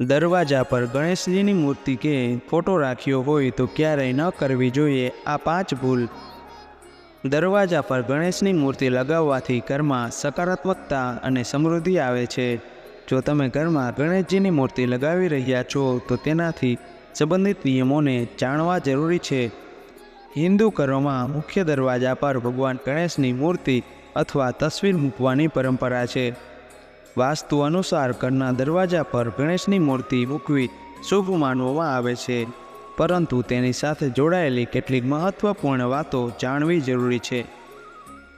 દરવાજા પર ગણેશજીની મૂર્તિ કે ફોટો રાખ્યો હોય તો ક્યારેય ન કરવી જોઈએ આ પાંચ ભૂલ. દરવાજા પર ગણેશની મૂર્તિ લગાવવાથી ઘરમાં સકારાત્મકતા અને સમૃદ્ધિ આવે છે. જો તમે ઘરમાં ગણેશજીની મૂર્તિ લગાવી રહ્યા છો, તો તેનાથી સંબંધિત નિયમોને જાણવા જરૂરી છે. હિન્દુ ઘરોમાં મુખ્ય દરવાજા પર ભગવાન ગણેશની મૂર્તિ અથવા તસવીર મૂકવાની પરંપરા છે. વાસ્તુ અનુસાર ઘરના દરવાજા પર ગણેશની મૂર્તિ મૂકવી શુભ માનવામાં આવે છે. પરંતુ તેની સાથે જોડાયેલી કેટલીક મહત્ત્વપૂર્ણ વાતો જાણવી જરૂરી છે.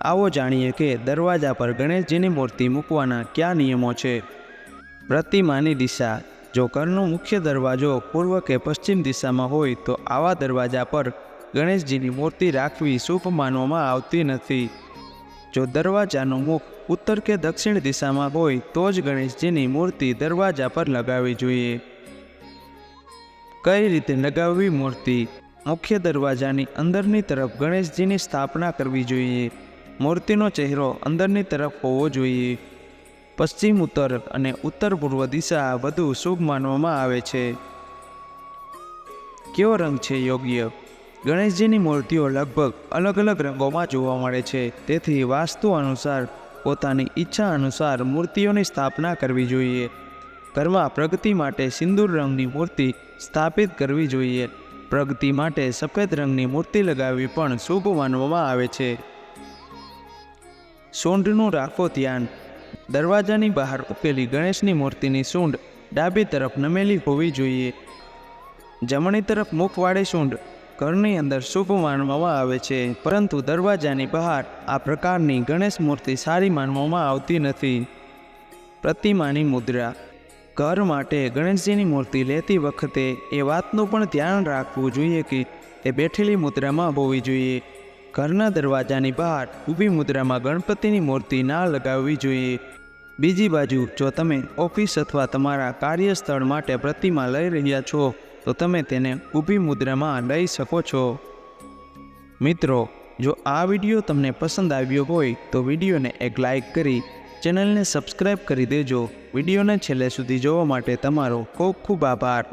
આવો જાણીએ કે દરવાજા પર ગણેશજીની મૂર્તિ મૂકવાના કયા નિયમો છે? પ્રતિમાની દિશા. જો ઘરનો મુખ્ય દરવાજો પૂર્વ કે પશ્ચિમ દિશામાં હોય તો આવા દરવાજા પર ગણેશજીની મૂર્તિ રાખવી શુભ માનવામાં આવતી નથી. જો દરવાજાનું મુખ ઉત્તર કે દક્ષિણ દિશામાં હોય, તો જ ગણેશજીની મૂર્તિ દરવાજા પર લગાવવી જોઈએ. કઈ રીતે લગાવવી મૂર્તિ? મુખ્ય દરવાજાની અંદરની તરફ ગણેશજીની સ્થાપના કરવી જોઈએ. મૂર્તિનો ચહેરો અંદરની તરફ હોવો જોઈએ. પશ્ચિમ ઉત્તર અને ઉત્તર પૂર્વ દિશા વધુ શુભ માનવામાં આવે છે. કેવો રંગ છે યોગ્ય? ગણેશજીની મૂર્તિઓ લગભગ અલગ અલગ રંગોમાં જોવા મળે છે. તેથી વાસ્તુ અનુસાર પોતાની ઈચ્છા અનુસાર મૂર્તિઓની સ્થાપના કરવી જોઈએ. ઘરમાં પ્રગતિ માટે સિંદૂર રંગની મૂર્તિ સ્થાપિત કરવી જોઈએ. પ્રગતિ માટે સફેદ રંગની મૂર્તિ લગાવવી પણ શુભ માનવામાં આવે છે. સૂંઢનું રાખો ધ્યાન. દરવાજાની બહાર ઉકેલી ગણેશની મૂર્તિની સૂંઢ ડાબી તરફ નમેલી હોવી જોઈએ. જમણી તરફ મુખવાળી સૂંઢ ઘરની અંદર શુભ માનવામાં આવે છે, પરંતુ દરવાજાની બહાર આ પ્રકારની ગણેશ મૂર્તિ સારી માનવામાં આવતી નથી. પ્રતિમાની મુદ્રા. ઘર માટે ગણેશજીની મૂર્તિ લેતી વખતે એ વાતનું પણ ધ્યાન રાખવું જોઈએ કે તે બેઠેલી મુદ્રામાં હોવી જોઈએ. ઘરના દરવાજાની બહાર ઊભી મુદ્રામાં ગણપતિની મૂર્તિ ના લગાવવી જોઈએ. બીજી બાજુ જો તમે ઓફિસ અથવા તમારા કાર્યસ્થળ માટે પ્રતિમા લઈ રહ્યા છો તો તમે તેને ઊભી મુદ્રામાં લઈ શકો છો. મિત્રો, જો આ વીડિયો તમને પસંદ આવ્યો હોય તો વિડીયોને એક લાઈક કરી, ચેનલને સબસ્ક્રાઈબ કરી દેજો. વિડીયોને છેલ્લે સુધી જોવા માટે તમારો ખૂબ ખૂબ આભાર.